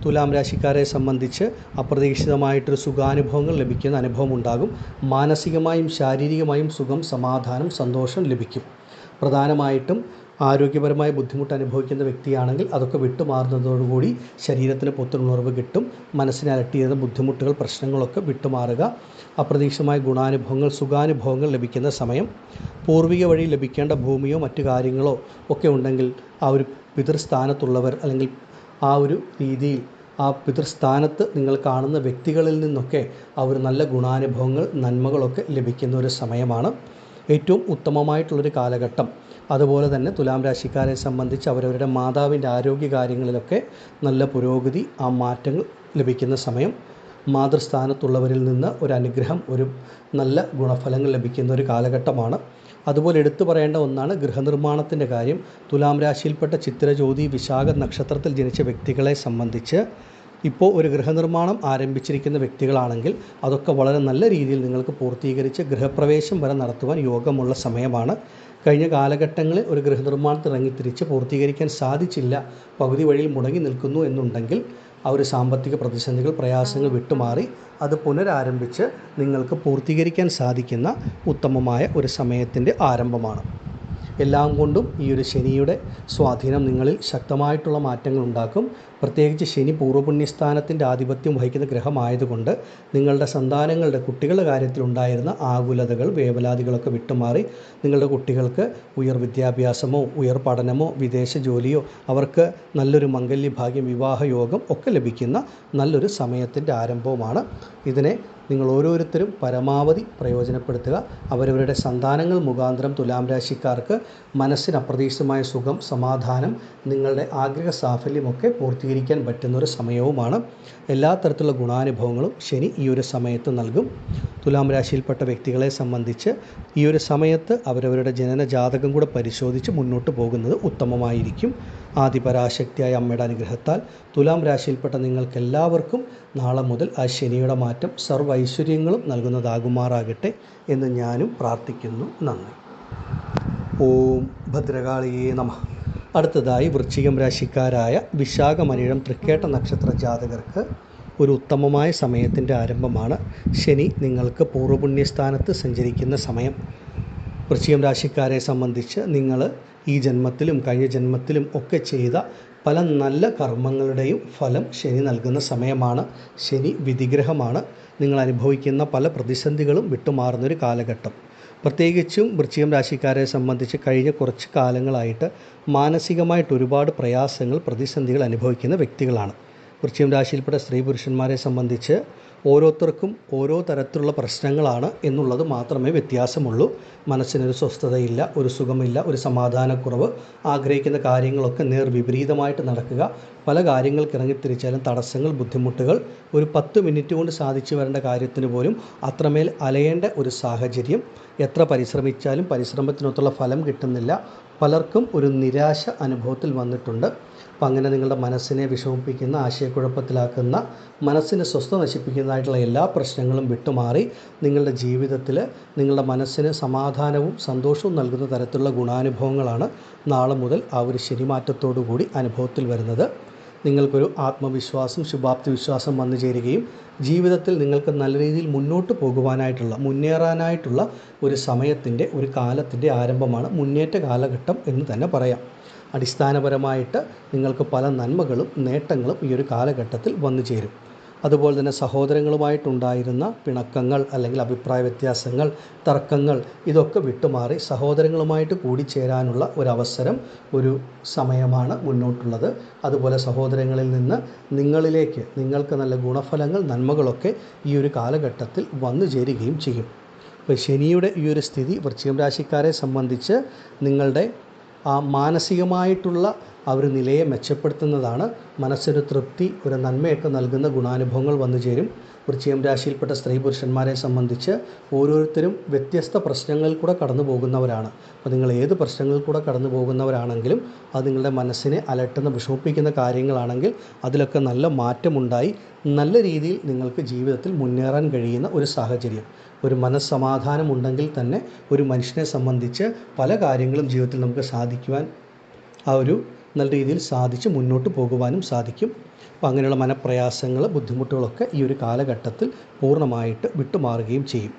തുലാം രാശിക്കാരെ സംബന്ധിച്ച് അപ്രതീക്ഷിതമായിട്ടൊരു സുഖാനുഭവങ്ങൾ ലഭിക്കുന്ന അനുഭവം ഉണ്ടാകും. മാനസികമായും ശാരീരികമായും സുഖം സമാധാനം സന്തോഷം ലഭിക്കും. പ്രധാനമായിട്ടും ആരോഗ്യപരമായ ബുദ്ധിമുട്ട് അനുഭവിക്കുന്ന വ്യക്തിയാണെങ്കിൽ അതൊക്കെ വിട്ടുമാറുന്നതോടുകൂടി ശരീരത്തിന് പുത്തുണർവ് കിട്ടും മനസ്സിനെ അലട്ടിയിരുന്ന ബുദ്ധിമുട്ടുകൾ പ്രശ്നങ്ങളൊക്കെ വിട്ടുമാറുക അപ്രതീക്ഷിതമായ ഗുണാനുഭവങ്ങൾ സുഖാനുഭവങ്ങൾ ലഭിക്കുന്ന സമയം പൂർവിക വഴി ലഭിക്കേണ്ട ഭൂമിയോ മറ്റു കാര്യങ്ങളോ ഒക്കെ ഉണ്ടെങ്കിൽ ആ ഒരു പിതൃസ്ഥാനത്തുള്ളവർ അല്ലെങ്കിൽ ആ ഒരു രീതിയിൽ ആ പിതൃസ്ഥാനത്ത് നിങ്ങൾ കാണുന്ന വ്യക്തികളിൽ നിന്നൊക്കെ ആ ഒരു നല്ല ഗുണാനുഭവങ്ങൾ നന്മകളൊക്കെ ലഭിക്കുന്ന ഒരു സമയമാണ്. ഏറ്റവും ഉത്തമമായിട്ടുള്ളൊരു കാലഘട്ടം അതുപോലെ തന്നെ തുലാം രാശിക്കാരെ സംബന്ധിച്ച് അവരവരുടെ മാതാവിന്റെ ആരോഗ്യ കാര്യങ്ങളിലൊക്കെ നല്ല പുരോഗതി ആ മാറ്റങ്ങൾ ലഭിക്കുന്ന സമയം മാതൃസ്ഥാനത്തുള്ളവരിൽ നിന്ന് ഒരു അനുഗ്രഹം ഒരു നല്ല ഗുണഫലങ്ങൾ ലഭിക്കുന്ന ഒരു കാലഘട്ടമാണ്. അതുപോലെ എടുത്തു പറയേണ്ട ഒന്നാണ് ഗൃഹനിർമ്മാണത്തിന്റെ കാര്യം. തുലാം രാശിയിൽപ്പെട്ട ചിത്രജ്യോതി വിശാഖ നക്ഷത്രത്തിൽ ജനിച്ച വ്യക്തികളെ സംബന്ധിച്ച് ഇപ്പോൾ ഒരു ഗൃഹനിർമ്മാണം ആരംഭിച്ചിരിക്കുന്ന വ്യക്തികളാണെങ്കിൽ അതൊക്കെ വളരെ നല്ല രീതിയിൽ നിങ്ങൾക്ക് പൂർത്തീകരിച്ച് ഗൃഹപ്രവേശം വരെ നടത്തുവാൻ യോഗമുള്ള സമയമാണ്. കഴിഞ്ഞ കാലഘട്ടങ്ങളിൽ ഒരു ഗൃഹനിർമ്മാണത്തിൽ ഇറങ്ങിത്തിരിച്ച് പൂർത്തീകരിക്കാൻ സാധിച്ചില്ല. പകുതി വഴിയിൽ മുടങ്ങി നിൽക്കുന്നു എന്നുണ്ടെങ്കിൽ ആ ഒരു സാമ്പത്തിക പ്രതിസന്ധികൾ പ്രയാസങ്ങൾ വിട്ടുമാറി അത് പുനരാരംഭിച്ച് നിങ്ങൾക്ക് പൂർത്തീകരിക്കാൻ സാധിക്കുന്ന ഉത്തമമായ ഒരു സമയത്തിന്റെ ആരംഭമാണ്. എല്ലാം കൊണ്ടും ഈ ഒരു ശനിയുടെ സ്വാധീനം നിങ്ങളിൽ ശക്തമായിട്ടുള്ള മാറ്റങ്ങൾ ഉണ്ടാക്കും. പ്രത്യേകിച്ച് ശനി പൂർവപുണ്യസ്ഥാനത്തിന്റെ ആധിപത്യം വഹിക്കുന്ന ഗ്രഹമായതുകൊണ്ട് നിങ്ങളുടെ സന്താനങ്ങളുടെ കുട്ടികളുടെ കാര്യത്തിലുണ്ടായിരുന്ന ആകുലതകൾ വേവലാതികളൊക്കെ വിട്ടുമാറി നിങ്ങളുടെ കുട്ടികൾക്ക് ഉയർ വിദ്യാഭ്യാസമോ ഉയർ പഠനമോ വിദേശ ജോലിയോ അവർക്ക് നല്ലൊരു മംഗല്യഭാഗ്യം ഭാഗ്യം വിവാഹയോഗം ഒക്കെ ലഭിക്കുന്ന നല്ലൊരു സമയത്തിന്റെ ആരംഭവുമാണ്. ഇതിനെ നിങ്ങൾ ഓരോരുത്തരും പരമാവധി പ്രയോജനപ്പെടുത്തുക. അവരവരുടെ സന്താനങ്ങൾ മുഖാന്തരം തുലാം രാശിക്കാർക്ക് മനസ്സിന് അപ്രതീക്ഷിതമായ സുഖം സമാധാനം നിങ്ങളുടെ ആഗ്രഹ സാഫല്യമൊക്കെ പൂർത്തീകരിക്കാൻ പറ്റുന്ന ഒരു സമയവുമാണ്. എല്ലാ തരത്തിലുള്ള ഗുണാനുഭവങ്ങളും ശനി ഈ ഒരു സമയത്ത് നൽകും. തുലാം രാശിയിൽപ്പെട്ട വ്യക്തികളെ സംബന്ധിച്ച് ഈ ഒരു സമയത്ത് അവരവരുടെ ജനന ജാതകം കൂടെ പരിശോധിച്ച് മുന്നോട്ട് പോകുന്നത് ഉത്തമമായിരിക്കും. ആദിപരാശക്തിയായ അമ്മയുടെ അനുഗ്രഹത്താൽ തുലാം രാശിയിൽപ്പെട്ട നിങ്ങൾക്കെല്ലാവർക്കും നാളെ മുതൽ ആ ശനിയുടെ മാറ്റം സർവ ഐശ്വര്യങ്ങളും നൽകുന്നതാകുമാറാകട്ടെ എന്ന് ഞാനും പ്രാർത്ഥിക്കുന്നു. നന്ദി. ഓം ഭദ്രകാളിയേ നമ. അടുത്തതായി വൃശ്ചികം രാശിക്കാരായ വിശാഖമനിഴം തൃക്കേട്ട നക്ഷത്ര ജാതകർക്ക് ഒരു ഉത്തമമായ സമയത്തിന്റെ ആരംഭമാണ് ശനി നിങ്ങൾക്ക് പൂർവപുണ്യസ്ഥാനത്ത് സഞ്ചരിക്കുന്ന സമയം. വൃശ്ചികം രാശിക്കാരെ സംബന്ധിച്ച് നിങ്ങൾ ഈ ജന്മത്തിലും കഴിഞ്ഞ ജന്മത്തിലും ഒക്കെ ചെയ്ത പല നല്ല കർമ്മങ്ങളുടെയും ഫലം ശനി നൽകുന്ന സമയമാണ്. ശനി വിധിഗ്രഹമാണ്. നിങ്ങൾ അനുഭവിക്കുന്ന പല പ്രതിസന്ധികളും വിട്ടുമാറുന്നൊരു കാലഘട്ടം. പ്രത്യേകിച്ചും വൃശ്ചികം രാശിക്കാരെ സംബന്ധിച്ച് കഴിഞ്ഞ കുറച്ച് കാലങ്ങളായിട്ട് മാനസികമായിട്ട് ഒരുപാട് പ്രയാസങ്ങൾ പ്രതിസന്ധികൾ അനുഭവിക്കുന്ന വ്യക്തികളാണ്. വൃശ്ചികം രാശിയിൽപ്പെട്ട സ്ത്രീ പുരുഷന്മാരെ സംബന്ധിച്ച് ഓരോരുത്തർക്കും ഓരോ തരത്തിലുള്ള പ്രശ്നങ്ങളാണ് എന്നുള്ളത് മാത്രമേ വ്യത്യാസമുള്ളൂ. മനസ്സിനൊരു സ്വസ്ഥതയില്ല ഒരു സുഖമില്ല ഒരു സമാധാനക്കുറവ് ആഗ്രഹിക്കുന്ന കാര്യങ്ങളൊക്കെ നേർ വിപരീതമായിട്ട് നടക്കുക. പല കാര്യങ്ങൾക്ക് ഇറങ്ങിത്തിരിച്ചാലും തടസ്സങ്ങൾ ബുദ്ധിമുട്ടുകൾ ഒരു പത്ത് മിനിറ്റ് കൊണ്ട് സാധിച്ചു വരേണ്ട കാര്യത്തിന് പോലും അത്രമേൽ അലയേണ്ട ഒരു സാഹചര്യം. എത്ര പരിശ്രമിച്ചാലും പരിശ്രമത്തിനൊത്തുള്ള ഫലം കിട്ടുന്നില്ല. പലർക്കും ഒരു നിരാശ അനുഭവത്തിൽ വന്നിട്ടുണ്ട്. അപ്പം അങ്ങനെ നിങ്ങളുടെ മനസ്സിനെ വിഷമിപ്പിക്കുന്ന ആശയക്കുഴപ്പത്തിലാക്കുന്ന മനസ്സിനെ സ്വസ്ഥ നശിപ്പിക്കുന്നതായിട്ടുള്ള എല്ലാ പ്രശ്നങ്ങളും വിട്ടുമാറി നിങ്ങളുടെ ജീവിതത്തിൽ നിങ്ങളുടെ മനസ്സിന് സമാധാനവും സന്തോഷവും നൽകുന്ന തരത്തിലുള്ള ഗുണാനുഭവങ്ങളാണ് നാളെ മുതൽ ആ ഒരു ശനിമാറ്റത്തോടു കൂടി അനുഭവത്തിൽ വരുന്നത്. നിങ്ങൾക്കൊരു ആത്മവിശ്വാസം ശുഭാപ്തി വിശ്വാസം വന്നു ചേരുകയും ജീവിതത്തിൽ നിങ്ങൾക്ക് നല്ല രീതിയിൽ മുന്നോട്ട് പോകുവാനായിട്ടുള്ള മുന്നേറാനായിട്ടുള്ള ഒരു സമയത്തിന്റെ ഒരു കാലത്തിന്റെ ആരംഭമാണ് മുന്നേറ്റ കാലഘട്ടം എന്ന് തന്നെ പറയാം. അടിസ്ഥാനപരമായിട്ട് നിങ്ങൾക്ക് പല നന്മകളും നേട്ടങ്ങളും ഈ ഒരു കാലഘട്ടത്തിൽ വന്നു ചേരും. അതുപോലെ തന്നെ സഹോദരങ്ങളുമായിട്ടുണ്ടായിരുന്ന പിണക്കങ്ങൾ അല്ലെങ്കിൽ അഭിപ്രായ വ്യത്യാസങ്ങൾ തർക്കങ്ങൾ ഇതൊക്കെ വിട്ടുമാറി സഹോദരങ്ങളുമായിട്ട് കൂടിച്ചേരാനുള്ള ഒരവസരം ഒരു സമയമാണ് മുന്നോട്ടുള്ളത്. അതുപോലെ സഹോദരങ്ങളിൽ നിന്ന് നിങ്ങളിലേക്ക് നിങ്ങൾക്ക് നല്ല ഗുണഫലങ്ങൾ നന്മകളൊക്കെ ഈ ഒരു കാലഘട്ടത്തിൽ വന്നു ചേരുകയും ചെയ്യും. അപ്പോൾ ശനിയുടെ ഈ ഒരു സ്ഥിതി വൃശ്ചികം രാശിക്കാരെ സംബന്ധിച്ച് നിങ്ങളുടെ ആ മാനസികമായിട്ടുള്ള ആ ഒരു നിലയെ മെച്ചപ്പെടുത്തുന്നതാണ്. മനസ്സിന് തൃപ്തി ഒരു നന്മയൊക്കെ നൽകുന്ന ഗുണാനുഭവങ്ങൾ വന്നു ചേരും. വൃശ്ചികം രാശിയിൽപ്പെട്ട സ്ത്രീ പുരുഷന്മാരെ സംബന്ധിച്ച് ഓരോരുത്തരും വ്യത്യസ്ത പ്രശ്നങ്ങളിൽ കൂടെ കടന്നു പോകുന്നവരാണ്. അപ്പോൾ നിങ്ങൾ ഏത് പ്രശ്നങ്ങളിൽ കൂടെ കടന്നു പോകുന്നവരാണെങ്കിലും അത് നിങ്ങളുടെ മനസ്സിനെ അലട്ടുന്ന വിഷമിപ്പിക്കുന്ന കാര്യങ്ങളാണെങ്കിൽ അതിലൊക്കെ നല്ല മാറ്റമുണ്ടായി നല്ല രീതിയിൽ നിങ്ങൾക്ക് ജീവിതത്തിൽ മുന്നേറാൻ കഴിയുന്ന ഒരു സാഹചര്യം. ഒരു മനസ്സമാധാനം ഉണ്ടെങ്കിൽ തന്നെ ഒരു മനുഷ്യനെ സംബന്ധിച്ച് പല കാര്യങ്ങളും ജീവിതത്തിൽ നമുക്ക് സാധിക്കുവാൻ ആ ഒരു നല്ല രീതിയിൽ സാധിച്ച് മുന്നോട്ട് പോകുവാനും സാധിക്കും. അപ്പോൾ അങ്ങനെയുള്ള മനപ്രയാസങ്ങൾ ബുദ്ധിമുട്ടുകളൊക്കെ ഈ ഒരു കാലഘട്ടത്തിൽ പൂർണമായിട്ട് വിട്ടുമാറുകയും ചെയ്യും.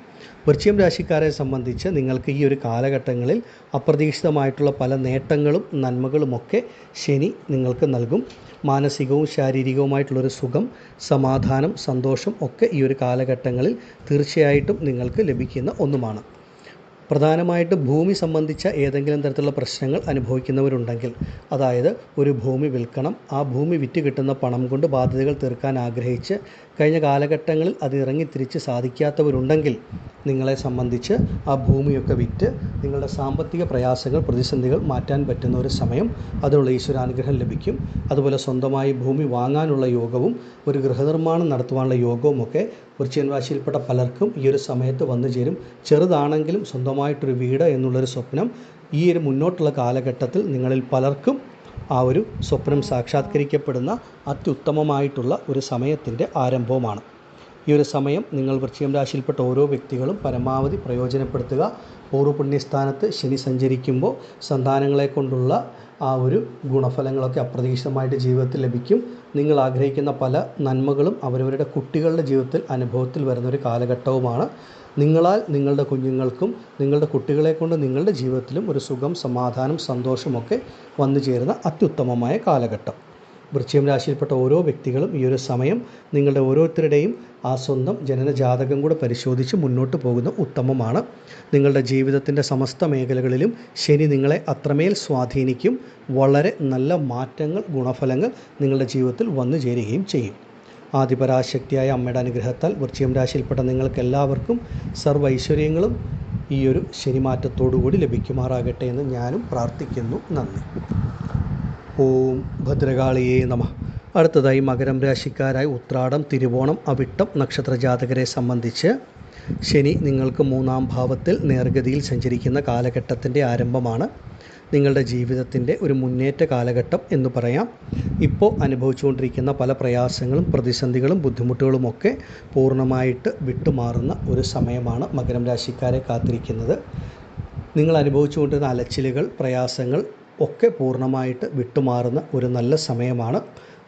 വൃശ്ചികം രാശിക്കാരെ സംബന്ധിച്ച് നിങ്ങൾക്ക് ഈ ഒരു കാലഘട്ടങ്ങളിൽ അപ്രതീക്ഷിതമായിട്ടുള്ള പല നേട്ടങ്ങളും നന്മകളുമൊക്കെ ശനി നിങ്ങൾക്ക് നൽകും. മാനസികവും ശാരീരികവുമായിട്ടുള്ളൊരു സുഖം സമാധാനം സന്തോഷം ഒക്കെ ഈ ഒരു കാലഘട്ടങ്ങളിൽ തീർച്ചയായിട്ടും നിങ്ങൾക്ക് ലഭിക്കുന്ന ഒന്നുമാണ്. പ്രധാനമായിട്ട് ഭൂമി സംബന്ധിച്ച ഏതെങ്കിലും തരത്തിലുള്ള പ്രശ്നങ്ങൾ അനുഭവിക്കുന്നവരുണ്ടെങ്കിൽ അതായത് ഒരു ഭൂമി വിൽക്കണം ആ ഭൂമി വിറ്റ് കിട്ടുന്ന പണം കൊണ്ട് ബാധ്യതകൾ തീർക്കാൻ ആഗ്രഹിച്ച് കഴിഞ്ഞ കാലഘട്ടങ്ങളിൽ അത് ഇറങ്ങിത്തിരിച്ച് സാധിക്കാത്തവരുണ്ടെങ്കിൽ നിങ്ങളെ സംബന്ധിച്ച് ആ ഭൂമിയൊക്കെ വിറ്റ് നിങ്ങളുടെ സാമ്പത്തിക പ്രയാസങ്ങൾ പ്രതിസന്ധികൾ മാറ്റാൻ പറ്റുന്ന ഒരു സമയം അതിനുള്ള ഈശ്വരാനുഗ്രഹം ലഭിക്കും. അതുപോലെ സ്വന്തമായി ഭൂമി വാങ്ങാനുള്ള യോഗവും ഒരു ഗൃഹനിർമ്മാണം നടത്തുവാനുള്ള യോഗവും ഒക്കെ വൃശ്ചികൻ രാശിയിൽപ്പെട്ട പലർക്കും ഈ ഒരു സമയത്ത് വന്നു ചേരും. ചെറുതാണെങ്കിലും സ്വന്തമായിട്ടൊരു വീട് എന്നുള്ളൊരു സ്വപ്നം ഈ ഒരു മുന്നോട്ടുള്ള കാലഘട്ടത്തിൽ നിങ്ങളിൽ പലർക്കും ആ ഒരു സ്വപ്നം സാക്ഷാത്കരിക്കപ്പെടുന്ന അത്യുത്തമമായിട്ടുള്ള ഒരു സമയത്തിന്റെ ആരംഭവുമാണ്. ഈ ഒരു സമയം നിങ്ങൾ വൃശ്ചികം രാശിയിൽപ്പെട്ട ഓരോ വ്യക്തികളും പരമാവധി പ്രയോജനപ്പെടുത്തുക. പൂർവപുണ്യസ്ഥാനത്ത് ശനി സഞ്ചരിക്കുമ്പോൾ സന്താനങ്ങളെ കൊണ്ടുള്ള ആ ഒരു ഗുണഫലങ്ങളൊക്കെ അപ്രതീക്ഷിതമായിട്ട് ജീവിതത്തിൽ ലഭിക്കും. നിങ്ങൾ ആഗ്രഹിക്കുന്ന പല നന്മകളും അവരവരുടെ കുട്ടികളുടെ ജീവിതത്തിൽ അനുഭവത്തിൽ വരുന്ന ഒരു കാലഘട്ടവുമാണ്. നിങ്ങളാൽ നിങ്ങളുടെ കുഞ്ഞുങ്ങൾക്കും നിങ്ങളുടെ കുട്ടികളെ കൊണ്ട് നിങ്ങളുടെ ജീവിതത്തിലും ഒരു സുഖം സമാധാനം സന്തോഷമൊക്കെ വന്നു ചേരുന്ന അത്യുത്തമമായ കാലഘട്ടം. വൃശ്ചികം രാശിയിൽപ്പെട്ട ഓരോ വ്യക്തികളും ഈ ഒരു സമയം നിങ്ങളുടെ ഓരോരുത്തരുടെയും ആ സ്വന്തം ജനനജാതകം കൂടെ പരിശോധിച്ച് മുന്നോട്ട് പോകുന്ന ഉത്തമമാണ്. നിങ്ങളുടെ ജീവിതത്തിന്റെ സമസ്ത മേഖലകളിലും ശനി നിങ്ങളെ അത്രമേൽ സ്വാധീനിക്കും. വളരെ നല്ല മാറ്റങ്ങൾ ഗുണഫലങ്ങൾ നിങ്ങളുടെ ജീവിതത്തിൽ വന്നു ചേരുകയും ചെയ്യും. ആദിപരാശക്തിയായ അമ്മയുടെ അനുഗ്രഹത്താൽ വൃശ്ചികം രാശിയിൽപ്പെട്ട നിങ്ങൾക്ക് എല്ലാവർക്കും സർവ ഐശ്വര്യങ്ങളും ഈ ഒരു ശനിമാറ്റത്തോടുകൂടി ലഭിക്കുമാറാകട്ടെ എന്ന് ഞാനും പ്രാർത്ഥിക്കുന്നു. നന്ദി. ഓം ഭദ്രകാളിയേ നമ. അടുത്തതായി മകരം രാശിക്കാരായി ഉത്രാടം തിരുവോണം അവിട്ടം നക്ഷത്ര ജാതകരെ സംബന്ധിച്ച് ശനി നിങ്ങൾക്ക് മൂന്നാം ഭാവത്തിൽ നേർഗതിയിൽ സഞ്ചരിക്കുന്ന കാലഘട്ടത്തിന്റെ ആരംഭമാണ്. നിങ്ങളുടെ ജീവിതത്തിന്റെ ഒരു മുന്നേറ്റ കാലഘട്ടം എന്ന് പറയാം. ഇപ്പോൾ അനുഭവിച്ചുകൊണ്ടിരിക്കുന്ന പല പ്രയാസങ്ങളും പ്രതിസന്ധികളും ബുദ്ധിമുട്ടുകളുമൊക്കെ പൂർണമായിട്ട് വിട്ടുമാറുന്ന ഒരു സമയമാണ് മകരം രാശിക്കാരെ കാത്തിരിക്കുന്നത്. നിങ്ങൾ അനുഭവിച്ചുകൊണ്ടിരുന്ന അലച്ചിലുകൾ പ്രയാസങ്ങൾ ഒക്കെ പൂർണമായിട്ട് വിട്ടുമാറുന്ന ഒരു നല്ല സമയമാണ്.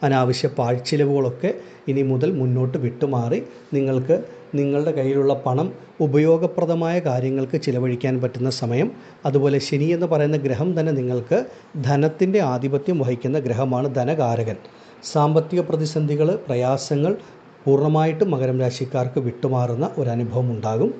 അനാവശ്യ പാഴ്ചിലവുകളൊക്കെ ഇനി മുതൽ മുന്നോട്ട് വിട്ടുമാറി നിങ്ങൾക്ക് നിങ്ങളുടെ കയ്യിലുള്ള പണം ഉപയോഗപ്രദമായ കാര്യങ്ങൾക്ക് ചിലവഴിക്കാൻ പറ്റുന്ന സമയം. അതുപോലെ ശനി എന്ന് പറയുന്ന ഗ്രഹം തന്നെ നിങ്ങൾക്ക് ധനത്തിന്റെ ആധിപത്യം വഹിക്കുന്ന ഗ്രഹമാണ് ധനകാരകൻ. സാമ്പത്തിക പ്രതിസന്ധികൾ പ്രയാസങ്ങൾ പൂർണമായിട്ടും മകരം രാശിക്കാർക്ക് വിട്ടുമാറുന്ന ഒരനുഭവം ഉണ്ടാകും.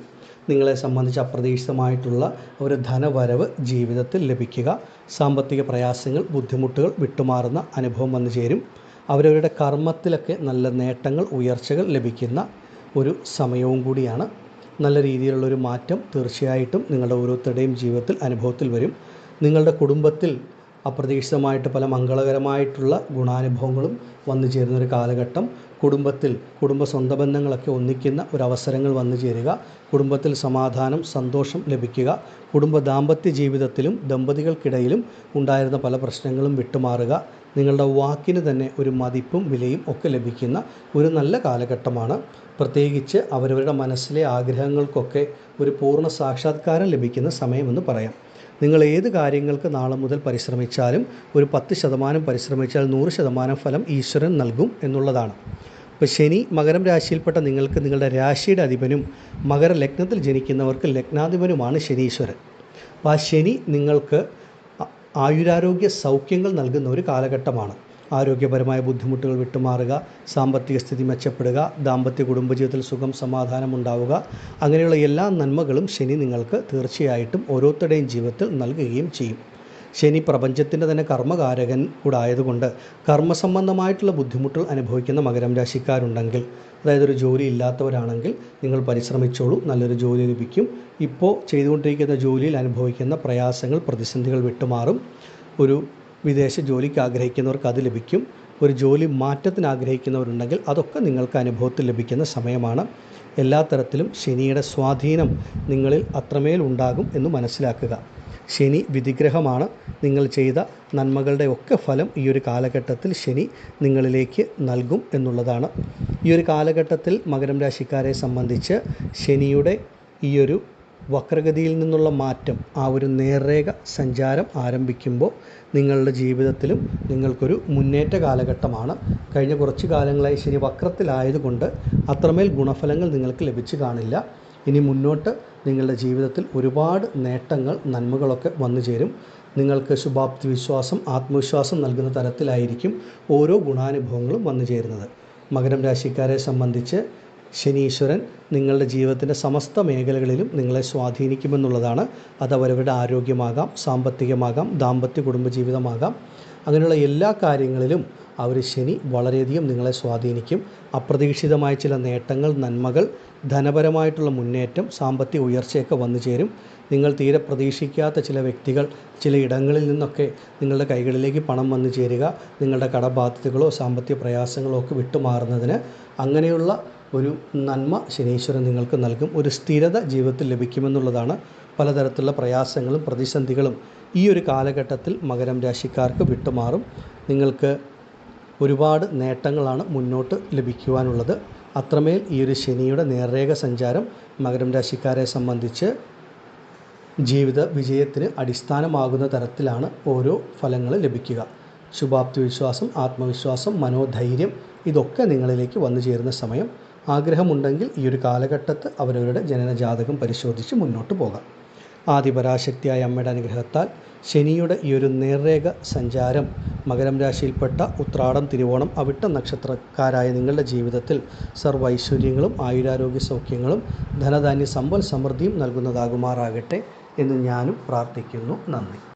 നിങ്ങളെ സംബന്ധിച്ച് അപ്രതീക്ഷിതമായിട്ടുള്ള ഒരു ധനവരവ് ജീവിതത്തിൽ ലഭിക്കുക. സാമ്പത്തിക പ്രയാസങ്ങൾ ബുദ്ധിമുട്ടുകൾ വിട്ടുമാറുന്ന അനുഭവം വന്നു ചേരും. അവരവരുടെ കർമ്മത്തിലൊക്കെ നല്ല നേട്ടങ്ങൾ ഉയർച്ചകൾ ലഭിക്കുന്ന ഒരു സമയവും കൂടിയാണ്. നല്ല രീതിയിലുള്ളൊരു മാറ്റം തീർച്ചയായിട്ടും നിങ്ങളുടെ ഓരോരുത്തരുടെയും ജീവിതത്തിൽ അനുഭവത്തിൽ വരും. നിങ്ങളുടെ കുടുംബത്തിൽ അപ്രതീക്ഷിതമായിട്ട് പല മംഗളകരമായിട്ടുള്ള ഗുണാനുഭവങ്ങളും വന്നു ചേരുന്ന ഒരു കാലഘട്ടം. കുടുംബത്തിൽ കുടുംബ സ്വന്ത ബന്ധങ്ങളൊക്കെ ഒന്നിക്കുന്ന ഒരവസരങ്ങൾ വന്നു ചേരുക. കുടുംബത്തിൽ സമാധാനം സന്തോഷം ലഭിക്കുക. കുടുംബ ദാമ്പത്യ ജീവിതത്തിലും ദമ്പതികൾക്കിടയിലും ഉണ്ടായിരുന്ന പല പ്രശ്നങ്ങളും വിട്ടുമാറുക. നിങ്ങളുടെ വാക്കിന് തന്നെ ഒരു മതിപ്പും വിലയും ഒക്കെ ലഭിക്കുന്ന ഒരു നല്ല കാലഘട്ടമാണ്. പ്രത്യേകിച്ച് അവരവരുടെ മനസ്സിലെ ആഗ്രഹങ്ങൾക്കൊക്കെ ഒരു പൂർണ സാക്ഷാത്കാരം ലഭിക്കുന്ന സമയമെന്ന് പറയാം. നിങ്ങൾ ഏത് കാര്യങ്ങൾക്ക് നാളെ മുതൽ പരിശ്രമിച്ചാലും ഒരു പത്ത് ശതമാനം പരിശ്രമിച്ചാൽ നൂറ് ശതമാനം ഫലം ഈശ്വരൻ നൽകും എന്നുള്ളതാണ്. ഇപ്പോൾ ശനി മകരം രാശിയിൽപ്പെട്ട നിങ്ങൾക്ക് നിങ്ങളുടെ രാശിയുടെ അധിപനും മകര ലഗ്നത്തിൽ ജനിക്കുന്നവർക്ക് ലഗ്നാധിപനുമാണ് ശനീശ്വരൻ. അപ്പോൾ ആ ശനി നിങ്ങൾക്ക് ആയുരാരോഗ്യ സൗഖ്യങ്ങൾ നൽകുന്ന ഒരു കാലഘട്ടമാണ്. ആരോഗ്യപരമായ ബുദ്ധിമുട്ടുകൾ വിട്ടുമാറുക സാമ്പത്തിക സ്ഥിതി മെച്ചപ്പെടുക ദാമ്പത്യ കുടുംബജീവിതത്തിൽ സുഖം സമാധാനം ഉണ്ടാവുക അങ്ങനെയുള്ള എല്ലാ നന്മകളും ശനി നിങ്ങൾക്ക് തീർച്ചയായിട്ടും ഓരോരുത്തരുടെയും ജീവിതത്തിൽ നൽകുകയും ചെയ്യും. ശനി പ്രപഞ്ചത്തിന്റെ തന്നെ കർമ്മകാരകൻ കൂടെ ആയതുകൊണ്ട് കർമ്മസംബന്ധമായിട്ടുള്ള ബുദ്ധിമുട്ടുകൾ അനുഭവിക്കുന്ന മകരം രാശിക്കാരുണ്ടെങ്കിൽ അതായത് ഒരു ജോലി ഇല്ലാത്തവരാണെങ്കിൽ നിങ്ങൾ പരിശ്രമിച്ചോളൂ നല്ലൊരു ജോലി ലഭിക്കും. ഇപ്പോൾ ചെയ്തുകൊണ്ടിരിക്കുന്ന ജോലിയിൽ അനുഭവിക്കുന്ന പ്രയാസങ്ങൾ പ്രതിസന്ധികൾ വിട്ടുമാറും. ഒരു വിദേശ ജോലിക്ക് ആഗ്രഹിക്കുന്നവർക്ക് അത് ലഭിക്കും. ഒരു ജോലി മാറ്റത്തിന് ആഗ്രഹിക്കുന്നവരുണ്ടെങ്കിൽ അതൊക്കെ നിങ്ങൾക്ക് അനുഭവത്തിൽ ലഭിക്കുന്ന സമയമാണ്. എല്ലാ തരത്തിലും ശനിയുടെ സ്വാധീനം നിങ്ങളിൽ അത്രമേൽ ഉണ്ടാകും എന്ന് മനസ്സിലാക്കുക. ശനി വിധിഗ്രഹമാണ്. നിങ്ങൾ ചെയ്ത നന്മകളുടെ ഒക്കെ ഫലം ഈ ഒരു കാലഘട്ടത്തിൽ ശനി നിങ്ങളിലേക്ക് നൽകും എന്നുള്ളതാണ്. ഈ ഒരു കാലഘട്ടത്തിൽ മകരം രാശിക്കാരെ സംബന്ധിച്ച് ശനിയുടെ ഈയൊരു വക്രഗതിയിൽ നിന്നുള്ള മാറ്റം ആ ഒരു നേർരേഖ സഞ്ചാരം ആരംഭിക്കുമ്പോൾ നിങ്ങളുടെ ജീവിതത്തിലും നിങ്ങൾക്കൊരു മുന്നേറ്റ കാലഘട്ടമാണ്. കഴിഞ്ഞ കുറച്ച് കാലങ്ങളായി ശനി വക്രത്തിലായതുകൊണ്ട് അത്രമേൽ ഗുണഫലങ്ങൾ നിങ്ങൾക്ക് ലഭിച്ചു കാണില്ല. ഇനി മുന്നോട്ട് നിങ്ങളുടെ ജീവിതത്തിൽ ഒരുപാട് നേട്ടങ്ങൾ നന്മകളൊക്കെ വന്നു ചേരും. നിങ്ങൾക്ക് ശുഭാപ്തി വിശ്വാസം ആത്മവിശ്വാസം നൽകുന്ന തരത്തിലായിരിക്കും ഓരോ ഗുണാനുഭവങ്ങളും വന്നു ചേരുന്നത്. മകരം രാശിക്കാരെ സംബന്ധിച്ച് ശനീശ്വരൻ നിങ്ങളുടെ ജീവിതത്തിന്റെ സമസ്ത മേഖലകളിലും നിങ്ങളെ സ്വാധീനിക്കുമെന്നുള്ളതാണ്. അത് അവരവരുടെ ആരോഗ്യമാകാം സാമ്പത്തികമാകാം ദാമ്പത്യ കുടുംബജീവിതമാകാം. അങ്ങനെയുള്ള എല്ലാ കാര്യങ്ങളിലും അവർ ശനി വളരെയധികം നിങ്ങളെ സ്വാധീനിക്കും. അപ്രതീക്ഷിതമായ ചില നേട്ടങ്ങൾ നന്മകൾ ധനപരമായിട്ടുള്ള മുന്നേറ്റം സാമ്പത്തിക ഉയർച്ചയൊക്കെ വന്നു ചേരും. നിങ്ങൾ തീരെ പ്രതീക്ഷിക്കാത്ത ചില വ്യക്തികൾ ചില ഇടങ്ങളിൽ നിന്നൊക്കെ നിങ്ങളുടെ കൈകളിലേക്ക് പണം വന്നു ചേരുക. നിങ്ങളുടെ കടബാധ്യതകളോ സാമ്പത്തിക പ്രയാസങ്ങളോ ഒക്കെ വിട്ടുമാറുന്നതിന് അങ്ങനെയുള്ള ഒരു നന്മ ശനീശ്വരൻ നിങ്ങൾക്ക് നൽകും. ഒരു സ്ഥിരത ജീവിതത്തിൽ ലഭിക്കുമെന്നുള്ളതാണ് പലതരത്തിലുള്ള പ്രയാസങ്ങളും പ്രതിസന്ധികളും ഈ ഒരു കാലഘട്ടത്തിൽ മകരം രാശിക്കാർക്ക് വിട്ടുമാറും. നിങ്ങൾക്ക് ഒരുപാട് നേട്ടങ്ങളാണ് മുന്നോട്ട് ലഭിക്കുവാനുള്ളത്. അത്രമേൽ ഈ ഒരു ശനിയുടെ നേർരേഖ സഞ്ചാരം മകരം രാശിക്കാരെ സംബന്ധിച്ച് ജീവിത വിജയത്തിന് അടിസ്ഥാനമാകുന്ന തരത്തിലാണ് ഓരോ ഫലങ്ങൾ ലഭിക്കുക. ശുഭാപ്തി വിശ്വാസം ആത്മവിശ്വാസം മനോധൈര്യം ഇതൊക്കെ നിങ്ങളിലേക്ക് വന്നു ചേരുന്ന സമയം. ആഗ്രഹമുണ്ടെങ്കിൽ ഈ ഒരു കാലഘട്ടത്ത് അവരവരുടെ ജനനജാതകം പരിശോധിച്ച് മുന്നോട്ട് പോകാം. ആദിപരാശക്തിയായ അമ്മയുടെ അനുഗ്രഹത്താൽ ശനിയുടെ ഈ ഒരു നേർരേഖ സഞ്ചാരം മകരം രാശിയിൽപ്പെട്ട ഉത്രാടം തിരുവോണം അവിട്ട നക്ഷത്രക്കാരായ നിങ്ങളുടെ ജീവിതത്തിൽ സർവ ഐശ്വര്യങ്ങളും ആയുരാരോഗ്യ സൗഖ്യങ്ങളും ധനധാന്യ സമ്പൽ സമൃദ്ധിയും നൽകുന്നതാകുമാറാകട്ടെ എന്ന് ഞാനും പ്രാർത്ഥിക്കുന്നു. നന്ദി.